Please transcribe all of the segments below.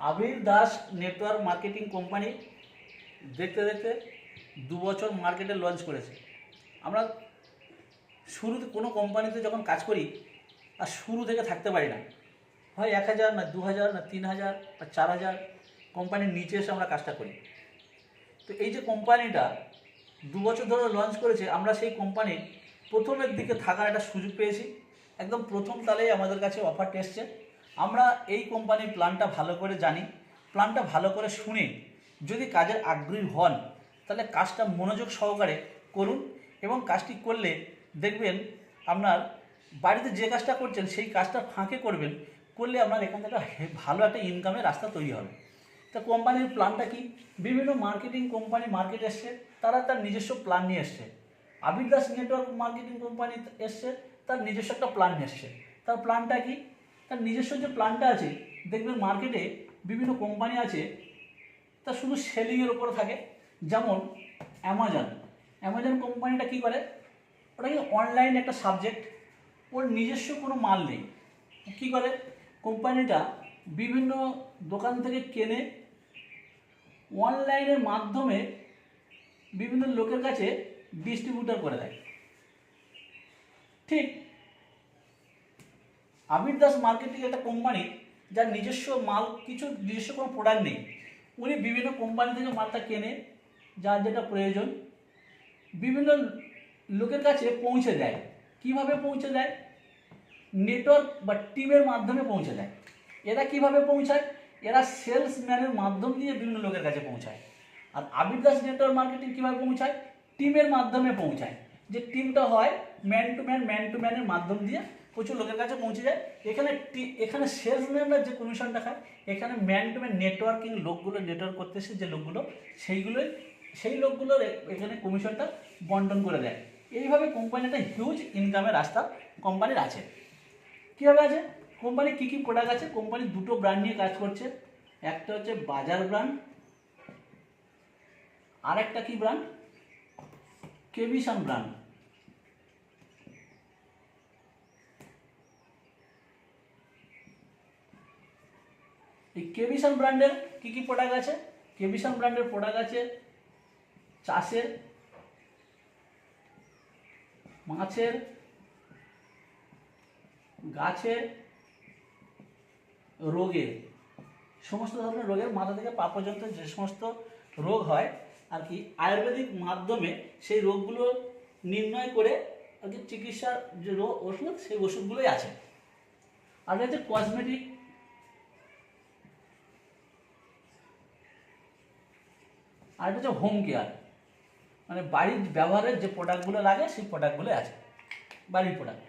Abir Das network marketing company দেখতে দেখতে দু বছর মার্কেটে লঞ্চ করেছে। আমরা শুরুতে কোনো কোম্পানিতে যখন কাজ করি, আর শুরু থেকে থাকতে পারি না। হয় এক হাজার, না দু হাজার, না তিন হাজার, বা চার হাজার কোম্পানির নিচে এসে আমরা কাজটা করি। তো এই যে কোম্পানিটা দু বছর ধরে লঞ্চ করেছে, আমরা সেই কোম্পানির প্রথমের দিকে থাকার একটা সুযোগ পেয়েছি। একদম প্রথম তালেই আমাদের কাছে অফারটা এসছে। আমরা এই কোম্পানির প্ল্যানটা ভালো করে জানি। প্ল্যানটা ভালো করে শুনে যদি কাজের আগ্রহী হন, তাহলে কাজটা মনোযোগ সহকারে করুন এবং কাজটি করলে দেখবেন আপনার বাড়িতে যে কাজটা করছেন, সেই কাজটা ফাঁকে করবেন, করলে আপনার এখান থেকে ভালো একটা ইনকামের রাস্তা তৈরি হবে। তা কোম্পানির প্ল্যানটা কি? বিভিন্ন মার্কেটিং কোম্পানি মার্কেট এসছে, তারা তার নিজস্ব প্ল্যান নিয়ে এসছে। Abir Das network marketing company এসছে, তার নিজস্ব একটা প্ল্যান নিয়ে এসছে। তার প্ল্যানটা কি? তার নিজস্ব যে প্ল্যানটা আছে, দেখবেন মার্কেটে বিভিন্ন কোম্পানি আছে, তা শুধু সেলিংয়ের ওপর থাকে। যেমন অ্যামাজন অ্যামাজন কোম্পানিটা কী করে? ওটা অনলাইন একটা সাবজেক্ট ওর নিজস্ব কোনো মাল নেই। কী করে? কোম্পানিটা বিভিন্ন দোকান থেকে কেনে অনলাইনের মাধ্যমে বিভিন্ন লোকের কাছে ডিস্ট্রিবিউটার করে দেয়। ঠিক আবির দাস মার্কেটিং একটা কোম্পানি যার নিজস্ব মাল, কিছু নিজস্ব কোনো প্রোডাক্ট নেই। উনি বিভিন্ন কোম্পানি থেকে মালটা কেনে, যার যেটা প্রয়োজন, বিভিন্ন লোকের কাছে পৌঁছে দেয়। কীভাবে পৌঁছে দেয়? নেটওয়ার্ক বা টিমের মাধ্যমে পৌঁছে দেয়। এরা কীভাবে পৌঁছায়? এরা সেলসম্যানের মাধ্যম দিয়ে বিভিন্ন লোকের কাছে পৌঁছায়। আর আবির দাস নেটওয়ার্ক মার্কেটিং কীভাবে পৌঁছায়? টিমের মাধ্যমে পৌঁছায়। যে টিমটা হয় man to man man to ম্যানের মাধ্যম দিয়ে প্রচুর লোকের কাছে পৌঁছে যায়। এখানে এখানে সেলসম্যানরা যে কমিশনটা খায়, এখানে ম্যান টু ম্যান নেটওয়ার্কিং লোকগুলো নেটওয়ার্ক করতেছে যে লোকগুলো, সেইগুলোই, সেই লোকগুলোর এখানে কমিশনটা বন্টন করে দেয়। এইভাবে কোম্পানি একটা হিউজ ইনকামের রাস্তা কোম্পানির আছে। কীভাবে আছে? কোম্পানি কী কী প্রোডাক্ট আছে? কোম্পানি দুটো ব্র্যান্ড নিয়ে কাজ করছে। একটা হচ্ছে বাজার ব্র্যান্ড আর একটা কি ব্র্যান্ড কেভিশন ব্র্যান্ড এই ব্র্যান্ডের কী কী প্রোডাক্ট আছে? কেভিশন ব্র্যান্ডের প্রোডাক্ট আছে চাষের, মাছের, গাছের, রোগের, সমস্ত ধরনের রোগের মাথা থেকে পা পর্যন্ত যে সমস্ত রোগ হয় আর কি, আয়ুর্বেদিক মাধ্যমে সেই রোগগুলো নির্ণয় করে আর কি চিকিৎসার যে রোগ ওষুধ, সেই ওষুধগুলোই আছে। আর হচ্ছে কসমেটিক আর এটা হচ্ছে হোম কেয়ার মানে বাড়ির ব্যবহারের যে প্রোডাক্টগুলো লাগে, সেই প্রোডাক্টগুলো আছে, বাড়ির প্রোডাক্ট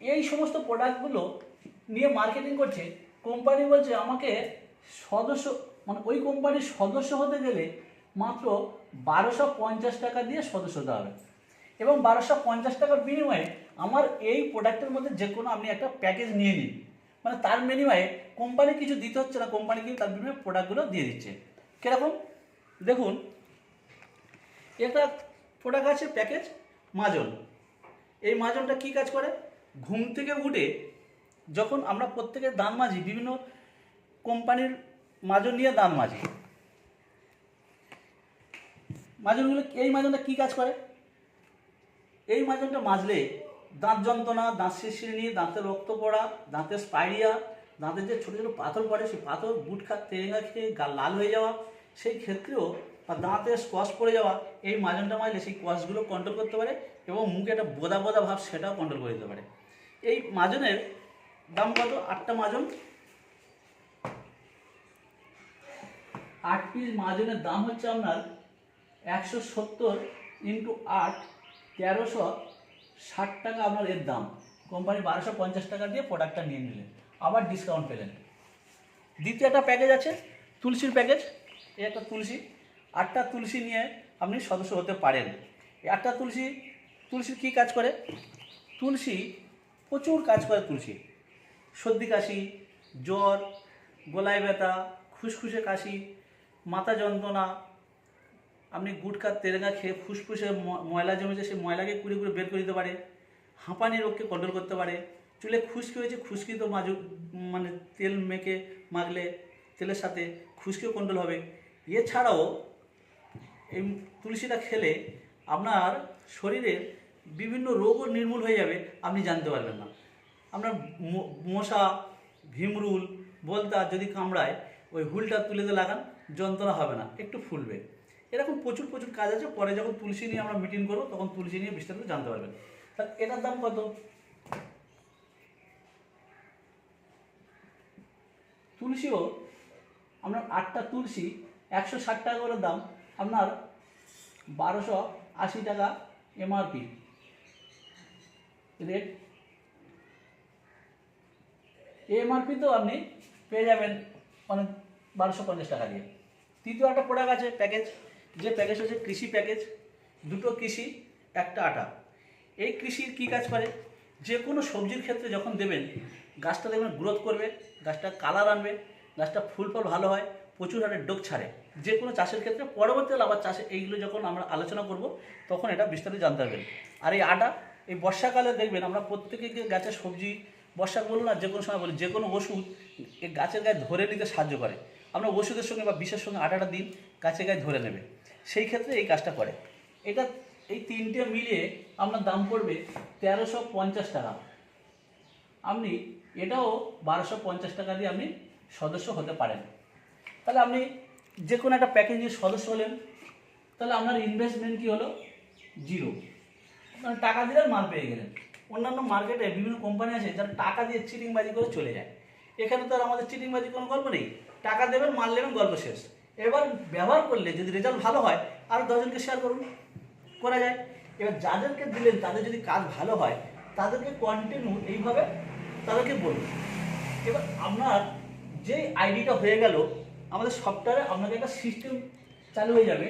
এই সমস্ত প্রোডাক্টগুলো নিয়ে মার্কেটিং করছে কোম্পানি বলছে আমাকে সদস্য মানে ওই কোম্পানির সদস্য হতে গেলে মাত্র বারোশো পঞ্চাশ টাকা দিয়ে সদস্য হতে হবে। এবং বারোশো পঞ্চাশ টাকার বিনিময়ে আমার এই প্রোডাক্টের মধ্যে যে কোনো আপনি একটা প্যাকেজ নিয়ে নিন। মানে তার বিনিময়ে কোম্পানি কিছু দিতে হচ্ছে না কোম্পানি কিন্তু তার বিনিময়ে প্রোডাক্টগুলো দিয়ে দিচ্ছে। কীরকম? দেখুন, এটা প্রোডাক্ট আছে প্যাকেজ মাজন। এই মাজনটা কি কাজ করে? ঘুম থেকে উঠে যখন আমরা প্রত্যেকে দান মাজি, বিভিন্ন কোম্পানির মাজন নিয়ে দান মাজি। মাজনগুলো, এই মাজনটা কি কাজ করে? এই মাজনটা মাজলে দাঁত যন্ত্রণা, দাঁত শিরশিরনি, দাঁতে রক্ত পড়া, দাঁতে স্পাইরিয়া দাঁতের যে ছোটো ছোটো পাথর পড়ে, সেই পাথর বুট খা তেরেঙ্গা খেয়ে গা লাল হয়ে যাওয়া সেই ক্ষেত্রেও বা দাঁতে স্কচ পড়ে যাওয়া, এই মাজনটা মাজলে সেই কষগুলো কন্ট্রোল করতে পারে এবং মুখে একটা বোদা বোদা ভাব সেটাও কন্ট্রোল করে দিতে পারে। এই মাজনের দাম কত? আটটা মাজন আট পিস মাজনের দাম হচ্ছে আপনার একশো সত্তর ইন্টু আট, তেরোশো ষাট টাকা আপনার এর দাম। কোম্পানি বারোশো পঞ্চাশ টাকা দিয়ে প্রোডাক্টটা নিয়ে নিলেন। আবার ডিসকাউন্ট পেলেন। দ্বিতীয় একটা প্যাকেজ আছে, তুলসীর প্যাকেজ এই একটা তুলসী, আটটা তুলসী নিয়ে আপনি সদস্য হতে পারেন। এই আটটা তুলসী, তুলসীর কী কাজ করে? তুলসী প্রচুর কাজ করে তুলসী। সর্দি কাশি, জ্বর, গলায় ব্যথা, খুসখুসে কাশি, মাথা যন্ত্রণা, আপনি গুটখা তেরেঙ্গা খেয়ে ফুসফুসে ময়লা জমেছে, সেই ময়লাকে কুড়ে কুড়ে বের করে দিতে পারে। হাঁপানি রোগকে কন্ট্রোল করতে পারে। চুলে খুশকি হয়েছে খুশকি তো মাজু মানে তেল মেখে মাখলে তেলের সাথে খুশকিও কন্ট্রোল হবে। এছাড়াও এই তুলসীটা খেলে আপনার শরীরের বিভিন্ন রোগও নির্মূল হয়ে যাবে, আপনি জানতে পারবেন না। আপনার মশা, ভীমরুল, বলতা যদি কামড়ায়, ওই হুলটা তুলে দিয়ে লাগান, যন্ত্রণা হবে না, একটু ফুলবে। এরকম প্রচুর প্রচুর কাজ আছে, পরে যখন তুলসী নিয়ে আমরা মিটিং করব, তখন তুলসী নিয়ে বিস্তারিত জানতে পারবেন। তা এটার দাম কত? তুলসীও, আপনার আটটা তুলসী একশো ষাট টাকা করে দাম। আপনার বারোশো আশি টাকা এমআরপি রেট এমআরপি তো আপনি পেয়ে যাবেন মানে বারোশো পঞ্চাশ টাকা দিয়ে। তৃতীয় একটা প্রোডাক্ট আছে প্যাকেজ যে প্যাকেজ হচ্ছে কৃষি প্যাকেজ দুটো কৃষি, একটা আটা। এই কৃষির কী কাজ করে? যে কোনো সবজির ক্ষেত্রে যখন দেবেন, গাছটা দেখবেন গ্রোথ করবে গাছটা কালার আনবে, গাছটা ফুল ফল ভালো হয়। প্রচুর হারে ডোক ছাড়ে। যে কোনো চাষের ক্ষেত্রে পরবর্তীকালে আবার চাষে এইগুলো যখন আমরা আলোচনা করব, তখন এটা বিস্তারিত জানতে পারবেন। আর এই আটা, এই বর্ষাকালে দেখবেন আমরা প্রত্যেকে গাছের সবজি, বর্ষা বলুন না যে কোনো সময় বলি যে কোনো ওষুধ এই গাছের গায়ে ধরে নিতে সাহায্য করে। আমরা ওষুধের সঙ্গে বা বিষের সঙ্গে আটাটা দিন, গাছের গায়ে ধরে নেবে। সেই ক্ষেত্রে এই কাজটা করে। এটা, এই তিনটে মিলিয়ে আপনার দাম পড়বে তেরোশো পঞ্চাশ টাকা। আপনি এটাও বারোশো পঞ্চাশ টাকা দিয়ে আপনি সদস্য হতে পারেন। তাহলে আপনি যে কোনো একটা প্যাকেজ নিয়ে সদস্য হলেন, তাহলে আপনার ইনভেস্টমেন্ট কি হলো? জিরো মানে টাকা দিলেন মাল পেয়ে গেলেন। অন্যান্য মার্কেটে বিভিন্ন কোম্পানি আছে, যারা টাকা দিয়ে চিটিংবাজি করে চলে যায়। এখানে তো আর আমাদের চিটিংবাজি কোনো গল্প নেই। টাকা দেবেন, মাল নেবেন, গল্প শেষ। এবার ব্যবহার করলে যদি রেজাল্ট ভালো হয়, আর দশজনকে শেয়ার করুন। করা যায়। এবার যাদেরকে দিলেন, তাদের যদি কাজ ভালো হয়, তাদেরকে কন্টিনিউ এইভাবে তাদেরকে বলুন। এবার আপনার যে আইডিটা হয়ে গেল আমাদের সফটওয়্যারে আপনাকে একটা সিস্টেম চালু হয়ে যাবে।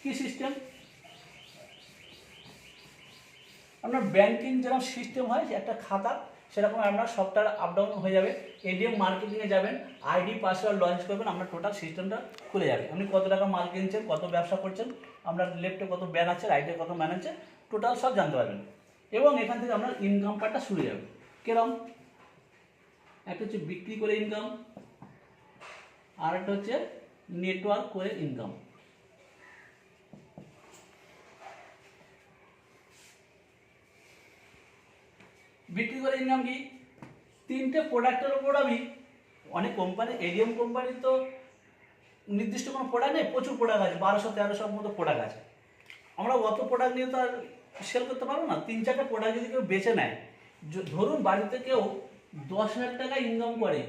কি সিস্টেম আপনার ব্যাংকিং যেরকম সিস্টেম হয় যে একটা খাতা, সেরকম আপনার সফটওয়্যার আপ ডাউন হয়ে যাবে। এডিএম মার্কেটিংয়ে যাবেন আইডি পাসওয়ার্ড লঞ্চ করবেন, আপনার টোটাল সিস্টেমটা খুলে যাবে। আপনি কত টাকা মাল কিনছেন, কত ব্যবসা করছেন, আপনার লেফটে কত ব্যান আছে রাইটে কত ম্যান আছে টোটাল সব জানতে পারবেন। এবং এখান থেকে আপনার ইনকাম পার্টটা শুরু যাবে। কিরম একটা হচ্ছে বিক্রি করে ইনকাম আর একটা হচ্ছে নেটওয়ার্ক করে ইনকাম বিক্রি করে ইনকাম কি? তিনটে প্রোডাক্টের উপর আমি অনেক কোম্পানি এডিএম কোম্পানির তো নির্দিষ্ট কোনো প্রোডাক্ট নেই, প্রচুর প্রোডাক্ট আছে, বারোশো, তেরোশোর মতো প্রোডাক্ট আছে। আমরা অত প্রোডাক্ট নিয়ে তো আর সেল করতে পারব না, তিন, চারটে প্রোডাক্ট যদি কেউ বেছে নেয় ধরুন বাড়িতে কেউ দশ হাজার টাকা ইনকাম করে,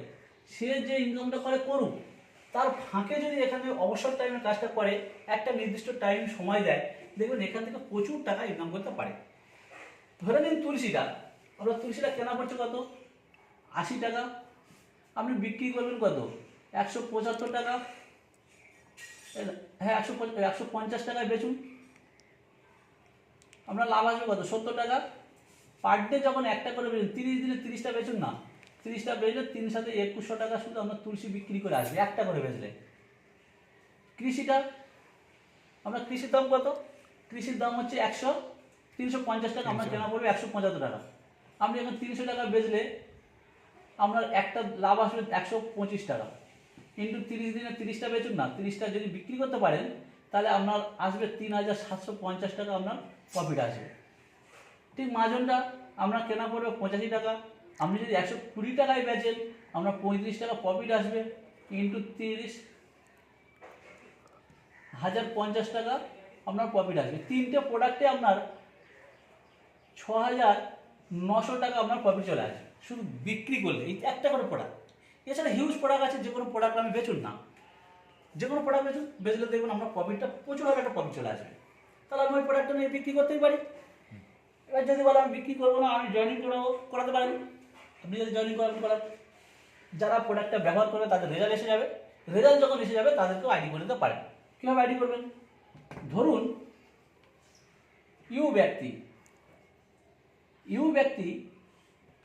সে যে ইনকামটা করে করুক তার ফাঁকে যদি এখানে অবসর টাইমে কাজটা করে, একটা নির্দিষ্ট টাইম সময় দেয়, দেখবেন এখান থেকে প্রচুর টাকা ইনকাম করতে পারে। ধরে নিন তুলসীটা, আমরা তুলসীটা কেনা পড়ছে কত? আশি টাকা। আপনি বিক্রি করবেন কত? একশো পঁচাত্তর টাকা। হ্যাঁ একশো একশো পঞ্চাশ টাকায় বেচুন। আপনার লাভ আসবে কত? সত্তর টাকা। পার ডে যখন একটা করে বেচুন, তিরিশ দিনে তিরিশটা বেচুন না। তিরিশটা বেচলে তিন সাথে একুশশো টাকা শুধু আমরা তুলসী বিক্রি করে আসবে একটা করে বেচলে। কৃষিটা আমরা কৃষির দাম কত? কৃষির দাম হচ্ছে একশো তিনশো পঞ্চাশ টাকা আপনার কেনা পড়বে একশো পঁচাত্তর টাকা। আপনি এখন তিনশো টাকা বেচলে আপনার একটা লাভ আসবে একশো পঁচিশ টাকা। কিন্তু তিরিশ দিনে তিরিশটা বেচুন না তিরিশটা যদি বিক্রি করতে পারেন তাহলে আপনার আসবে তিন হাজার সাতশো পঞ্চাশ টাকা আপনার প্রফিট আসবে। ঠিক মাজনটা আপনার কেনা পড়বে পঁচাশি টাকা আপনি যদি একশো কুড়ি টাকায় বেচেন, আপনার পঁয়ত্রিশ টাকা প্রফিট আসবে ইন্টু তিরিশ, হাজার পঞ্চাশ টাকা আপনার প্রফিট আসবে। তিনটে প্রোডাক্টে আপনার ছ হাজার নশো টাকা আপনার প্রফিট চলে আসবে। শুধু বিক্রি করলে, এই একটা করে প্রোডাক্ট এছাড়া হিউজ প্রোডাক্ট আছে, যে কোনো প্রোডাক্ট আমি বেচুন না। যে কোনো প্রোডাক্ট বেচুন, বেচলে দেখবেন আপনার প্রফিটটা প্রচুর হারে একটা প্রফিট চলে আসবে। তাহলে আমি ওই প্রোডাক্টটা নিয়ে বিক্রি করতেই পারি। এবার যদি বলো আমি বিক্রি করব না, আমি জয়েনিং করাবো, করাতে পারেন। আপনি যদি জয়েনিং করাবেন করান যারা প্রোডাক্টটা ব্যবহার করবে, তাদের রেজাল্ট এসে যাবে। রেজাল্ট যখন এসে যাবে, তাদেরকেও আইডি করে দিতে পারেন। কীভাবে আইডি করবেন? ধরুন, ইউ ব্যক্তি ইউ ব্যক্তি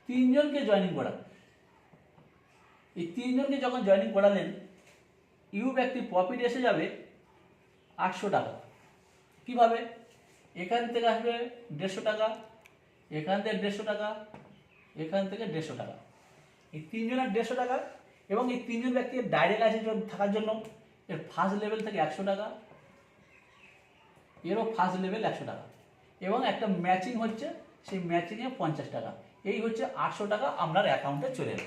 তিনজনকে জয়েনিং করান। এই তিনজনকে যখন জয়েনিং করালেন, ইউ ব্যক্তি প্রফিট এসে যাবে আটশো টাকা। কীভাবে? এখান থেকে আসবে দেড়শো টাকা, এখান থেকে দেড়শো টাকা এখান থেকে দেড়শো টাকা। এই তিনজনের দেড়শো টাকা এবং এই তিনজন ব্যক্তি ডাইরেক্ট আছে থাকার জন্য এর ফার্স্ট লেভেল থেকে একশো টাকা, এরও ফার্স্ট লেভেল একশো টাকা এবং একটা ম্যাচিং হচ্ছে, সেই ম্যাচিংয়ে পঞ্চাশ টাকা। এই হচ্ছে আটশো টাকা আপনার অ্যাকাউন্টে চলে এলো।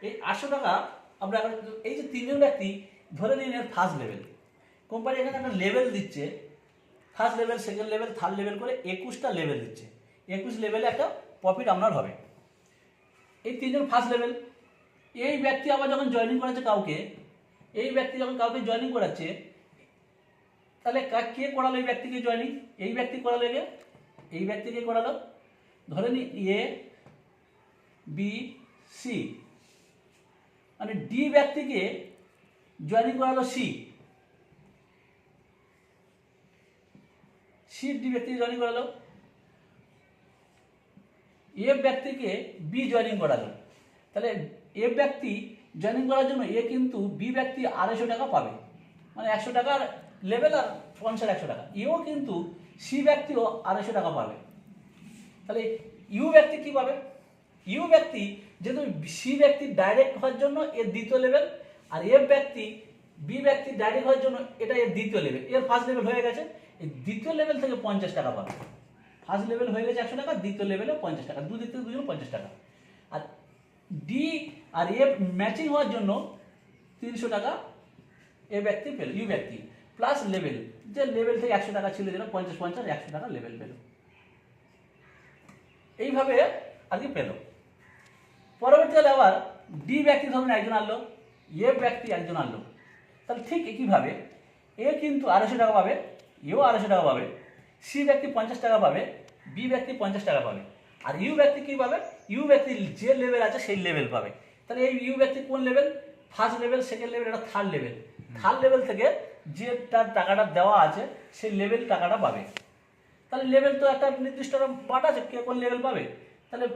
এই আটশো টাকা আমরা এই যে তিনজন ব্যক্তি ধরে নিন এর ফার্স্ট লেভেল কোম্পানি এখানে একটা লেভেল দিচ্ছে first level second level third level করে একুশটা লেভেল দিচ্ছে। একুশ লেভেলে একটা প্রফিট আপনার হবে। এই তিনজন ফার্স্ট লেভেল এই ব্যক্তি আবার যখন জয়েনিং করাচ্ছে কাউকে, এই ব্যক্তি যখন কাউকে জয়েনিং করাচ্ছে, তাহলে কা- করালো এই ব্যক্তিকে জয়েনিং এই ব্যক্তি করালো একে? এই ব্যক্তিকে করালো? ধরে নি এ বি সি মানে ডি ব্যক্তিকে জয়েনিং করালো সি সি ডি ব্যক্তিকে জয়েনিং করালো। এ ব্যক্তিকে বি জয়েনিং করালো তাহলে এ ব্যক্তি জয়েনিং করার জন্য এ কিন্তু বি ব্যক্তি আড়াইশো টাকা পাবে। মানে একশো টাকার লেভেল আর পঞ্চাশ, একশো টাকা। এও কিন্তু সি ব্যক্তিও আড়াইশো টাকা পাবে। তাহলে ইউ ব্যক্তি কি পাবে? ইউ ব্যক্তি যেহেতু সি ব্যক্তি ডাইরেক্ট হওয়ার জন্য এর দ্বিতীয় লেভেল আর এ ব্যক্তি বি ব্যক্তি ডাইরেক্ট হওয়ার জন্য এটা এর দ্বিতীয় লেভেল এর ফার্স্ট লেভেল হয়ে গেছে। এই দ্বিতীয় লেভেল থেকে পঞ্চাশ টাকা পাবে। ফার্স্ট লেভেল হয়ে গেছে একশো টাকা, দ্বিতীয় লেভেলে পঞ্চাশ টাকা। দু দ্বিতীয়, দুজন পঞ্চাশ টাকা। আর ডি আর এ ম্যাচিং হওয়ার জন্য তিনশো টাকা এ ব্যক্তি পেল ইউ ব্যক্তি। প্লাস লেভেল যে লেভেল থেকে একশো টাকা ছিল যেন পঞ্চাশ পঞ্চাশ, একশো টাকা লেভেল পেল। এইভাবে আর কি পেল। পরবর্তীকালে আবার ডি ব্যক্তি ধরুন একজন আনলো এ ব্যক্তি একজন আনলো। তাহলে ঠিক একইভাবে এ কিন্তু আড়াইশো টাকা পাবে এও আড়াইশো টাকা পাবে সি ব্যক্তি পঞ্চাশ টাকা পাবে বি ব্যক্তি পঞ্চাশ টাকা পাবে। আর ইউ ব্যক্তি কী পাবে? ইউ ব্যক্তি যে লেভেল আছে সেই লেভেল পাবে। তাহলে এই ইউ ব্যক্তি কোন level first level second level এটা থার্ড লেভেল থার্ড লেভেল থেকে যে তার টাকাটা দেওয়া আছে সেই লেভেল টাকাটা পাবে। তাহলে লেভেল তো একটা নির্দিষ্ট পার্ট আছে কে কোন লেভেল পাবে? তাহলে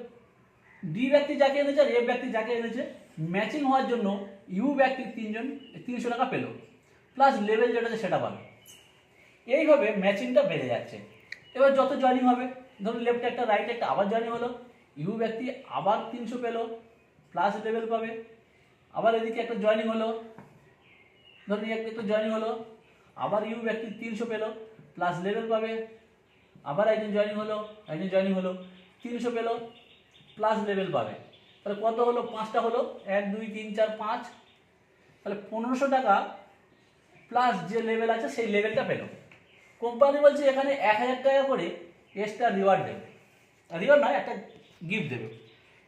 ডি ব্যক্তি যাকে এনেছে আর এ ব্যক্তি যাকে এনেছে ম্যাচিং হওয়ার জন্য ইউ ব্যক্তি তিনজন তিনশো টাকা পেল। প্লাস লেভেল যেটা আছে সেটা পাবে। এইভাবে ম্যাচিংটা বেড়ে যাচ্ছে। এবার যত জয়েনিং হবে ধরুন লেফটে একটা রাইটে একটা, আবার জয়েনিং হলো। ইউ ব্যক্তি আবার তিনশো পেল প্লাস লেভেল পাবে। আবার এদিকে একটা জয়েনিং হলো, ধরুন একটা একটা জয়েনিং হলো, আবার ইউ ব্যক্তি তিনশো পেল প্লাস লেভেল পাবে। আবার একজন জয়েনিং হলো, একজন জয়েনিং হলো, তিনশো পেল প্লাস লেভেল পাবে। তাহলে কত হলো? পাঁচটা হলো, এক, দুই, তিন, চার, পাঁচ। তাহলে পনেরোশো টাকা প্লাস যে লেভেল আছে, সেই লেভেলটা পেল। কোম্পানি বলছে এখানে এক হাজার টাকা করে এক্সট্রা রিওয়ার্ড দেবে। রিওয়ার্ড নয় একটা গিফট দেবে।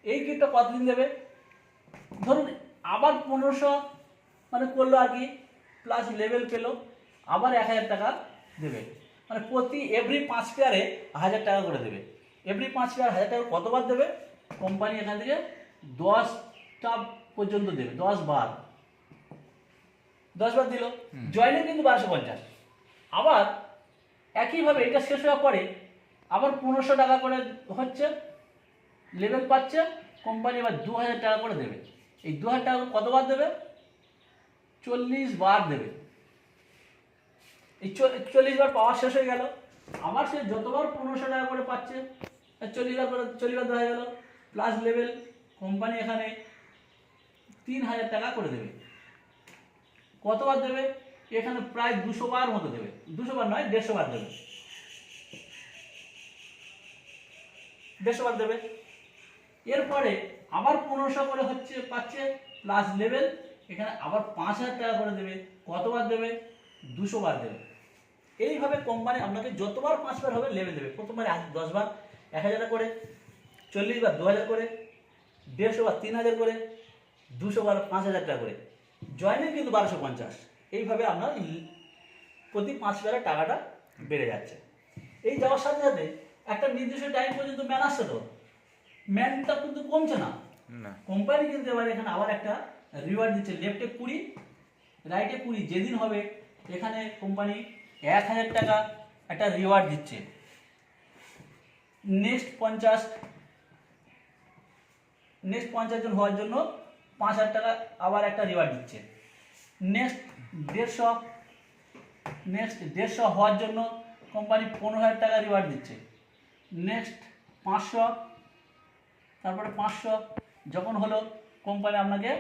এই গিফটটা কতদিন দেবে? ধরুন আবার পনেরোশো মানে করল আর কি প্লাস লেভেল পেল আবার এক হাজার টাকা দেবে। মানে প্রতি এভরি পাঁচ পেয়ারে হাজার টাকা করে দেবে। এভরি পাঁচ পেয়ার হাজার টাকা কতবার দেবে? কোম্পানি এখান থেকে দশটা পর্যন্ত দেবে দশ বার। দশ বার দিল। জয়েনিং কিন্তু বারোশো পঞ্চাশ। আবার একইভাবে এটা শেষ হওয়ার পরে আবার পনেরোশো টাকা করে হচ্ছে লেভেল পাচ্ছে কোম্পানি এবার দু হাজার টাকা করে দেবে। এই দু হাজার টাকা কতবার দেবে? চল্লিশ বার দেবে। এই চল্লিশ বার পাওয়া শেষ হয়ে গেল। আবার সে যতবার পনেরোশো টাকা করে পাচ্ছে চল্লিশ বার করে চল্লিশ বার দেওয়া গেল। প্লাস লেভেল কোম্পানি এখানে তিন হাজার টাকা করে দেবে। কতবার দেবে? এখানে প্রায় দুশো বার মতো দেবে। দুশো বার নয়, দেড়শো বার দেবে। দেড়শো দেবে। এরপরে আবার পনেরোশো করে হচ্ছে পাচ্ছে প্লাস লেভেল এখানে আবার পাঁচ হাজার টাকা করে দেবে, কতবার দেবে? দুশো বার দেবে। এইভাবে কোম্পানি আপনাকে যতবার পাঁচবার হবে লেভেল দেবে। প্রথমবার এক- দশ বার, এক হাজার করে, চল্লিশ বার দু হাজার করে, দেড়শো বার তিন হাজার করে, দুশো বার পাঁচ হাজার টাকা করে। জয়েনিং কিন্তু বারোশো পঞ্চাশ। এইভাবে আপনার প্রতি পাঁচ বারের টাকাটা বেড়ে যাচ্ছে। এই যাওয়ার সাথে সাথে একটা নির্দিষ্ট টাইম পর্যন্ত ম্যান আসছে তো। ম্যানটা কিন্তু কমছে না। না। কোম্পানি কিন্তু এবার এখানে আবার একটা রিওয়ার্ড দিচ্ছে লেফটে কুড়ি রাইটে কুড়ি যেদিন হবে এখানে কোম্পানি এক হাজার টাকা একটা রিওয়ার্ড দিচ্ছে। নেক্সট পঞ্চাশ নেক্সট পঞ্চাশ জন হওয়ার জন্য পাঁচ হাজার টাকা আবার একটা রিওয়ার্ড দিচ্ছে। নেক্সট দেড়শো নেক্সট দেড়শো হওয়ার জন্য কোম্পানি পনেরো হাজার টাকা রিওয়ার্ড দিচ্ছে। নেক্সট পাঁচশো। তারপরে পাঁচশো। যখন হলো কোম্পানি আপনাকে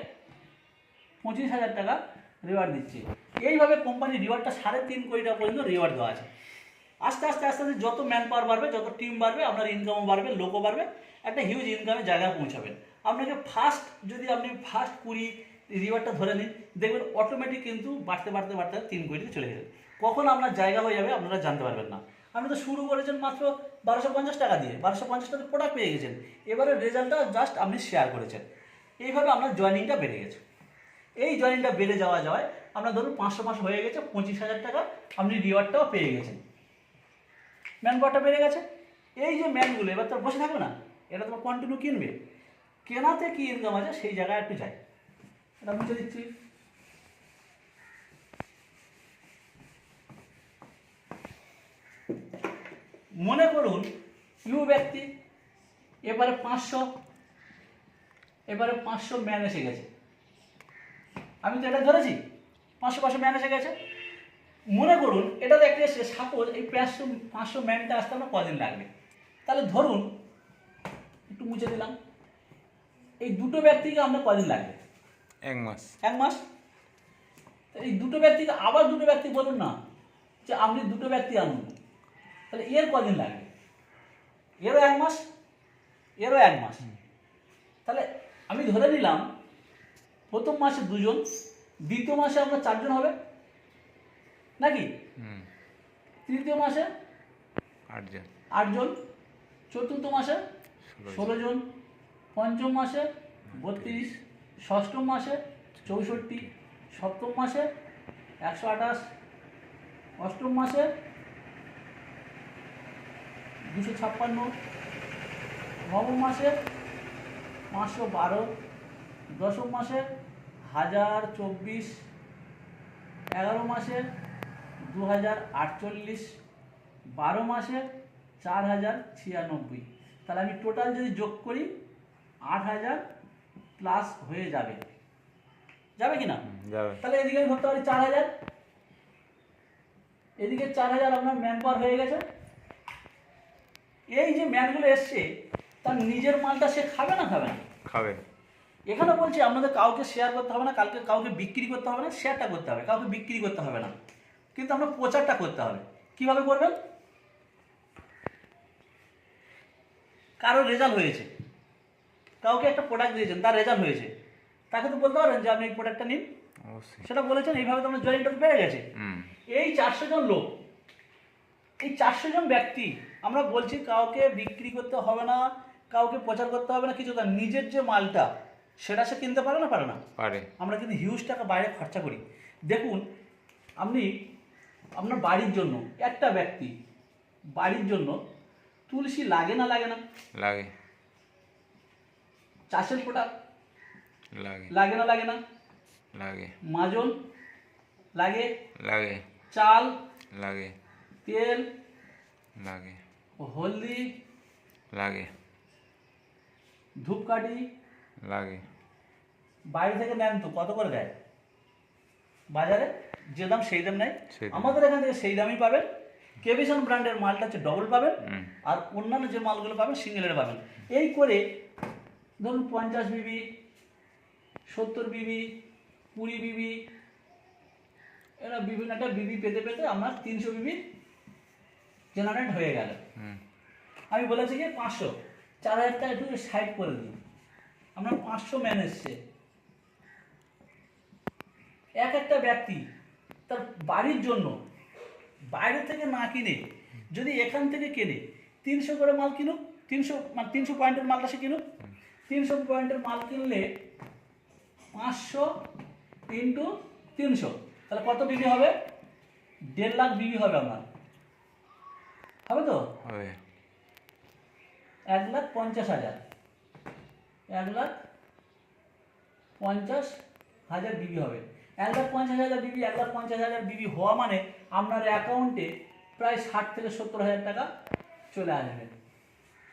পঁচিশ হাজার টাকা রিওয়ার্ড দিচ্ছে। এইভাবে কোম্পানি রিওয়ার্ডটা সাড়ে তিন কোটি টাকা পর্যন্ত রিওয়ার্ড দেওয়া আছে। আস্তে আস্তে আস্তে আস্তে যত ম্যান পাওয়ার বাড়বে, যত টিম বাড়বে, আপনার ইনকামও বাড়বে, লোকও বাড়বে, একটা হিউজ ইনকামের জায়গায় পৌঁছাবেন। আপনাকে ফার্স্ট যদি আপনি ফার্স্ট কুড়ি রিওয়ার্ডটা ধরে নিন, দেখবেন অটোমেটিক কিন্তু বাড়তে বাড়তে বাড়তে তিন কোটিতে চলে গেলেন কখন আপনার জায়গা হয়ে যাবে, আপনারা জানতে পারবেন না। আপনি তো শুরু করেছেন মাত্র বারোশো পঞ্চাশ টাকা দিয়ে, বারোশো পঞ্চাশ টাকা প্রোডাক্ট পেয়ে গেছেন। এবারে রেজাল্টটা জাস্ট আপনি শেয়ার করেছেন। এইভাবে আপনার জয়েনিংটা বেড়ে গেছে। এই জয়েনিংটা বেড়ে যাওয়া যাওয়ায় আপনার ধরুন পাঁচশো মাস হয়ে গেছে, পঁচিশ হাজার টাকা আপনি রিওয়ার্ডটাও পেয়ে গেছেন। ম্যান পাওয়ারটা বেড়ে গেছে। এই যে ম্যানগুলো এবার তো বসে থাকবে না? এটা তোমার কন্টিনিউ কিনবে। কেনাতে কি ইনকাম আছে সেই জায়গায় একটু যাই। এটা মুছে দিচ্ছি মনে করুন ইউ ব্যক্তি এবারে পাঁচশো এবারে পাঁচশো ম্যান এসে গেছে। আমি তো এটা ধরেছি পাঁচশো পাঁচশো ম্যান এসে গেছে। মনে করুন এটা তো একটা এসে সাপোজ এই পাঁচশো পাঁচশো ম্যানটা আসতে আপনার কদিন লাগবে। তাহলে ধরুন একটু মুছে দিলাম। এই দুটো ব্যক্তিকে আপনার কদিন লাগবে? এক মাস। এক মাস? এই দুটো ব্যক্তিকে আবার দুটো ব্যক্তি বলুন না যে আপনি দুটো ব্যক্তি আনুন। তাহলে এর কদিন লাগবে? এরও এক মাস? এরও এক মাস। তাহলে আমি ধরে নিলাম প্রথম মাসে দুজন দ্বিতীয় মাসে আমরা চারজন হবে? নাকি? তৃতীয় মাসে আটজন। আটজন চতুর্থ মাসে ষোলো ষোলো জন পঞ্চম মাসে বত্রিশ ষষ্ঠম মাসে চৌষট্টি সপ্তম মাসে একশো আঠাশ অষ্টম মাসে দুশো ছাপ্পান্ন। নবম মাসে পাঁচশো বারো। দশম মাসে হাজার চব্বিশ। এগারো মাসে দু হাজার আটচল্লিশ। বারো মাসে চার হাজার ছিয়ানব্বই। তাহলে আমি টোটাল যদি যোগ করি আট হাজার প্লাস হয়ে যাবে। যাবে কি না? তাহলে এদিকে আমি ধরতে পারি চার হাজার এদিকে চার হাজার আপনার ম্যান পাওয়ার হয়ে গেছে। এই যে ম্যানগুলো এসছে তার নিজের মালটা সে খাবে না খাবে না? খাবে। এখানে বলছি আপনাদের কাউকে শেয়ার করতে হবে না কালকে কাউকে বিক্রি করতে হবে না শেয়ারটা করতে হবে কাউকে বিক্রি করতে হবে না। কিন্তু আপনার প্রচারটা করতে হবে। কীভাবে করবেন? কারও রেজাল্ট হয়েছে। কাউকে একটা প্রোডাক্ট দিয়েছেন তার রেজাল্ট হয়েছে। তাকে তো বলতে পারেন যে আপনি এই প্রোডাক্টটা নিন। সেটা বলেছেন এইভাবে তো আপনার জয়েন্টটা বেড়ে গেছে। এই চারশো জন লোক এই চারশো জন ব্যক্তি আমরা বলছি কাউকে বিক্রি করতে হবে না কাউকে প্রচার করতে হবে না কিছু না নিজের যে মালটা সেটা সে কিনতে পারে না পারে না। পারে। আমরা কিন্তু হিউজ টাকা বাইরে খরচা করি। দেখুন আপনি আপনার বাড়ির জন্য একটা ব্যক্তি বাড়ির জন্য তুলসী লাগে না লাগে না? লাগে। চাষের প্রোডাক্ট লাগে। লাগে না লাগে না? লাগে। মাজন লাগে? লাগে। চাল? লাগে। তেল? লাগে। হলদি লাগে। ধূপকাঠি লাগে। বাইরে থেকে নেন তো কত করে দেয়? বাজারে যে দাম সেই দাম নেয়। আমাদের এখান থেকে সেই দামই পাবেন। কেভিশন ব্র্যান্ডের মালটা হচ্ছে ডবল পাবেন। আর অন্যান্য যে মালগুলো পাবেন সিঙ্গেলের পাবেন। এই করে ধরুন পঞ্চাশ বিবি সত্তর বিবি কুড়ি বিবি এরা বিভিন্ন একটা বিবি পেতে পেতে আমার তিনশো বিবি জেনারেট হয়ে গেল। আমি বলেছি যে পাঁচশো। চার হাজার টাকা একটু সাইড করে দিই আমরা পাঁচশো ম্যান এসছে। এক একটা ব্যক্তি তার বাড়ির জন্য বাইরে থেকে না কিনে যদি এখান থেকে কেনে তিনশো করে মাল কিনুক তিনশো মানে তিনশো পয়েন্টের মালটা সে কিনুক তিনশো পয়েন্টের মাল কিনলে পাঁচশো ইন্টু তিনশো। তাহলে কত বিবি হবে? দেড় লাখ বিবি হবে আপনার হবে তো? হবে। এক লাখ পঞ্চাশ হাজার। এক লাখ পঞ্চাশ হাজার বিবি হবে। এক লাখ পঞ্চাশ হাজার বিবি এক লাখ পঞ্চাশ হাজার বিবি হওয়া মানে আপনার অ্যাকাউন্টে প্রায় ষাট থেকে সত্তর হাজার টাকা চলে আসবে।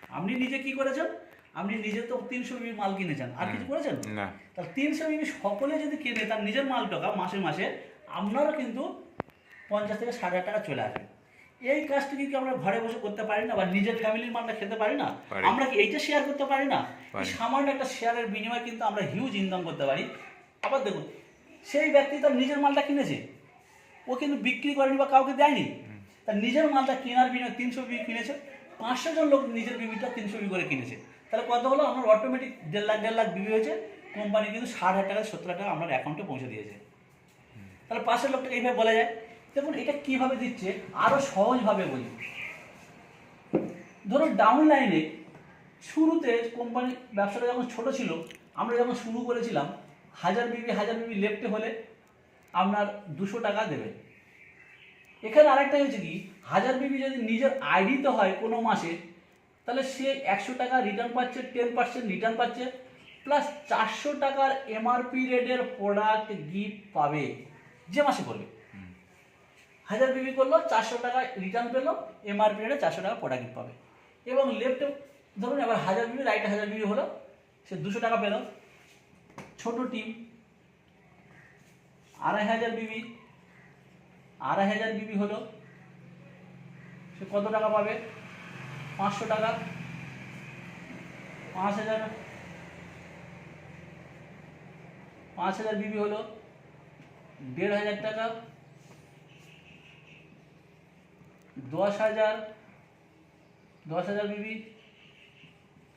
আপনি নিজে কি করেছেন? আপনি নিজে তো তিনশো বিবি মাল কিনেছেন। আর কিছু করেছেন? না। তাহলে তিনশো বিবি সকলে যদি কেনে তার নিজের মাল টাকা মাসে মাসে আপনারও কিন্তু পঞ্চাশ থেকে ষাট হাজার টাকা চলে আসবে। এই কাজটি কি আমরা ঘরে বসে করতে পারি না বা নিজের ফ্যামিলির মালটা খেতে পারি না। আমরা কি এইটা শেয়ার করতে পারি না? সামান্য একটা শেয়ারের বিনিময়ে কিন্তু আমরা হিউজ ইনকাম করতে পারি। আবার দেখুন সেই ব্যক্তি তার নিজের মালটা কিনেছে। ও কিন্তু বিক্রি করেনি বা কাউকে দেয়নি। তার নিজের মালটা কেনার বিনিময়ে তিনশো বিবি কিনেছে। পাঁচশো জন লোক নিজের বিবিটা তিনশো বিবি করে কিনেছে। তাহলে কত হলো? আমার অটোমেটিক দেড় লাখ দেড় লাখ বিবি হয়েছে। কোম্পানি কিন্তু ষাট হাজার টাকা সত্তর হাজার টাকা আমার অ্যাকাউন্টে পৌঁছে দিয়েছে। তাহলে পাঁচশো লোকটাকে এইভাবে বলা যায় দেখুন, এটা কীভাবে দিচ্ছে? আরও সহজভাবে বলি। ধরুন ডাউন লাইনে শুরুতে কোম্পানি ব্যবসাটা যখন ছোট ছিল, আমরা যখন শুরু করেছিলাম, হাজার বিবি হাজার বিবি লেফটে হলে আপনার দুশো টাকা দেবে। এখানে আরেকটা হয়েছে কি, হাজার বিবি যদি নিজের আইডিতে হয় কোনো মাসে, তাহলে সে একশো টাকা রিটার্ন পাচ্ছে টেন পার্সেন্ট রিটার্ন পাচ্ছে প্লাস চারশো টাকার এমআরপি রেটের প্রোডাক্ট গিফট পাবে, যে মাসে করবে। হাজার বিবি করল, চারশো টাকা রিটার্ন পেল এমআরপি রেটে চারশো টাকা প্রোডাক্ট পাবে। এবং লেফটে ধরুন এবার হাজার বিবি রাইটে হাজার বিবি হলো, সে দুশো টাকা পেল। ছোট টিম আড়াই হাজার বিবি, আড়াই হাজার বিবি হলো, সে কত টাকা পাবে? পাঁচশো টাকা। পাঁচ হাজার পাঁচ হাজার বিবি হলো, দেড় হাজার টাকা। দশ হাজার দশ হাজার বিবি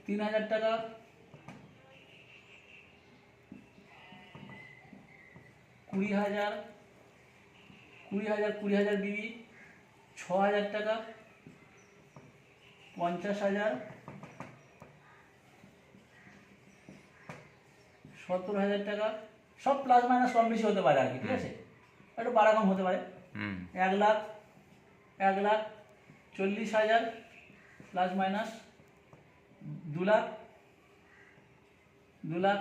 তিন হাজার টাকা। কুড়ি হাজার কুড়ি হাজার কুড়ি হাজার বিবি ছ হাজার টাকা। পঞ্চাশ হাজার সত্তর হাজার টাকা। সব প্লাস মাইনাস কম বেশি হতে পারে আর কি ঠিক আছে? একটু বাড়া কম হতে পারে। এক লাখ এক লাখ চল্লিশ হাজার প্লাস মাইনাস দু লাখ দু লাখ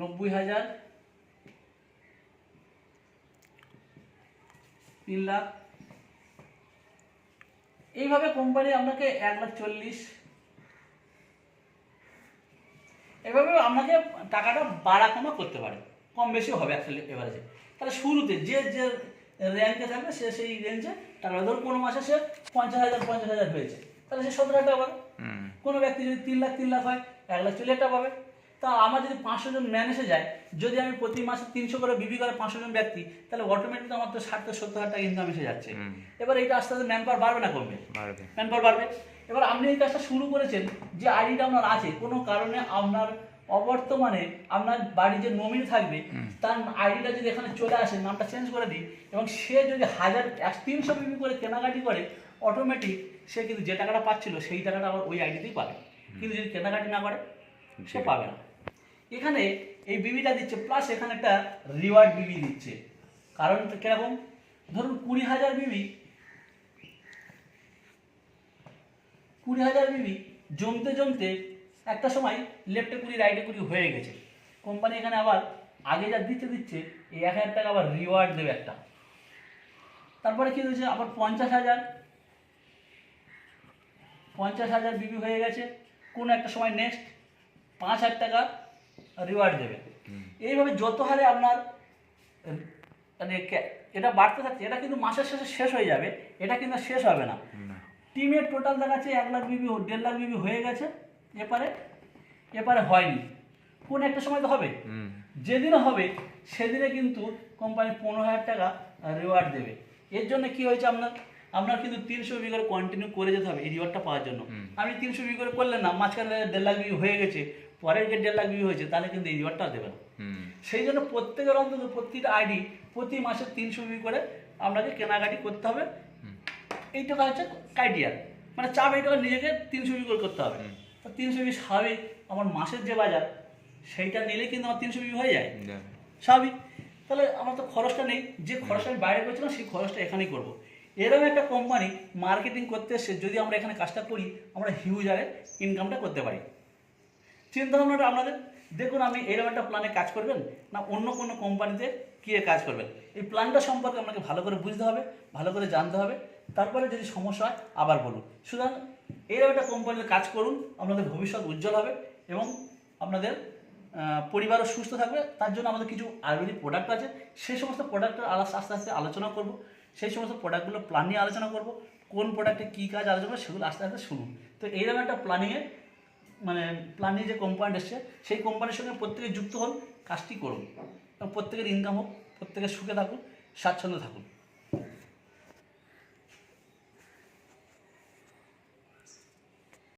নব্বই হাজার, তিন লাখ। এইভাবে কোম্পানি আপনাকে এক লাখ চল্লিশ। এভাবে আপনাকে টাকাটা বাড়া কমা করতে পারে। কম বেশি হবে অ্যাকচুয়ালি এভারেজে তাহলে শুরুতে যে যে র্যাঙ্কে থাকবে সে সেই রেঞ্জে টাকা ধরুন কোনো মাসে সে পঞ্চাশ হাজার পঞ্চাশ হাজার হয়েছে তাহলে সে সতেরো হাজার টাকা পাবে কোনো ব্যক্তি যদি তিন লাখ তিন লাখ হয় এক লাখ চল্লিশ টাকা পাবে। তা আমার যদি পাঁচশো জন ম্যান এসে যায় যদি আমি প্রতি মাসে তিনশো করে বিবি করে পাঁচশো জন ব্যক্তি তাহলে অটোমেটিক আমার তো ষাট থেকে সত্তর হাজার টাকা ইনকাম এসে যাচ্ছে। এবার এইটা আস্তে আস্তে ম্যান পাওয়ার বাড়বে না কমবে? ম্যান পাওয়ার বাড়বে। এবার আপনি এই কাজটা শুরু করেছেন যে আইডিটা আপনার আছে কোনো কারণে আপনার অবর্তমানে আপনার বাড়ি যে নমিনি থাকবে তার আইডিটা যদি এখানে চলে আসে নামটা চেঞ্জ করে দিই এবং সে যদি হাজার এক তিনশো বিবি করে কেনাকাটি করে অটোমেটিক সে কিন্তু যে টাকাটা পাচ্ছিল সেই টাকাটা আবার ওই আইডিতেই পাবে। কিন্তু যদি কেনাকাটি না করে সে পাবে না। এখানে এই বিবিটা দিচ্ছে প্লাস এখানে একটা রিওয়ার্ড বিবি দিচ্ছে। কারণ কীরকম? ধরুন কুড়ি হাজার বিবি কুড়ি হাজার বিবি জমতে জমতে একটা সময় লেফটে কুড়ি রাইটে কুড়ি হয়ে গেছে। কোম্পানি এখানে আবার আগে যা দিচ্ছে দিচ্ছে এই এক হাজার টাকা আবার রিওয়ার্ড দেবে একটা। তারপরে কি হয়েছে? আবার পঞ্চাশ হাজার পঞ্চাশ হাজার বিবি হয়ে গেছে। কোন একটা সময় নেক্সট পাঁচ হাজার টাকা রিওয়ার্ড দেবে। এইভাবে যত হারে আপনার মানে এটা বাড়তে থাকছে এটা কিন্তু মাসের শেষে শেষ হয়ে যাবে এটা কিন্তু শেষ হবে না। টিমের টোটাল দেখাচ্ছে এক লাখ বিবি দেড় লাখ বিবি হয়ে গেছে। এপারে এপারে হয়নি। কোন একটা সময় তো হবে। যেদিন হবে সেদিনে কিন্তু কোম্পানি পনেরো হাজার টাকা রিওয়ার্ড দেবে। এর জন্য কি হয়েছে আপনার আপনার কিন্তু তিনশো বিঘি করে কন্টিনিউ করে যেতে হবে এই রিওয়ার্ডটা পাওয়ার জন্য। আপনি তিনশো বিঘি করে করলেন না মাঝখানে দেড় লাখ বিঘি হয়ে গেছে পরের যে দেড় লাখ বিঘি হয়েছে তাহলে কিন্তু এই রিওয়ার্ডটা দেবে না। সেই জন্য প্রত্যেকের অন্তত প্রতিটা আইডি প্রতি মাসে তিনশো বিঘি করে আপনাকে কেনাকাটি করতে হবে। এই টাকা হচ্ছে ক্রাইটেরিয়া মানে চাপ এই টাকা নিজেকে তিনশো বিঘি করে করতে হবে। তো তিনশো বিঘি স্বাভাবিক। আমার মাসের যে বাজার সেইটা নিলে কিন্তু আমার তিনশো বিঘি হয়ে যায়। যাবে স্বাভাবিক। তাহলে আমার তো খরচটা নেই। যে খরচটা আমি বাইরে করছিলাম সেই খরচটা এখানেই করব। এরকম একটা কোম্পানি মার্কেটিং করতে এসে যদি আমরা এখানে কাজটা করি আমরা হিউজ আরে ইনকামটা করতে পারি। চিন্তা ভাবনাটা আপনাদের? দেখুন আমি এরকম একটা প্ল্যানে কাজ করবেন না অন্য কোনো কোম্পানিতে গিয়ে কাজ করবেন? এই প্ল্যানটা সম্পর্কে আপনাকে ভালো করে বুঝতে হবে ভালো করে জানতে হবে। তারপরে যদি সমস্যা হয় আবার বলুন। সুতরাং এরকম একটা কোম্পানিতে কাজ করুন, আপনাদের ভবিষ্যৎ উজ্জ্বল হবে এবং আপনাদের পরিবারও সুস্থ থাকবে। তার জন্য আমাদের কিছু আয়ুর্বেদিক প্রোডাক্ট আছে। সেই সমস্ত প্রোডাক্টের আস্তে আস্তে আলোচনা করব। সেই সমস্ত প্রোডাক্টগুলো প্ল্যান নিয়ে আলোচনা করব। কোন প্রোডাক্টে কী কাজ আলোচনা করব সেগুলো আস্তে আস্তে শুনুন। তো এইরকম একটা প্ল্যানিংয়ে মানে প্ল্যানিং যে কোম্পানি এসছে, সেই কোম্পানির সঙ্গে প্রত্যেকে যুক্ত হন, কাজটি করুন। এবং প্রত্যেকের ইনকাম হোক, প্রত্যেকের সুখে থাকুন, স্বাচ্ছন্দ্য থাকুন।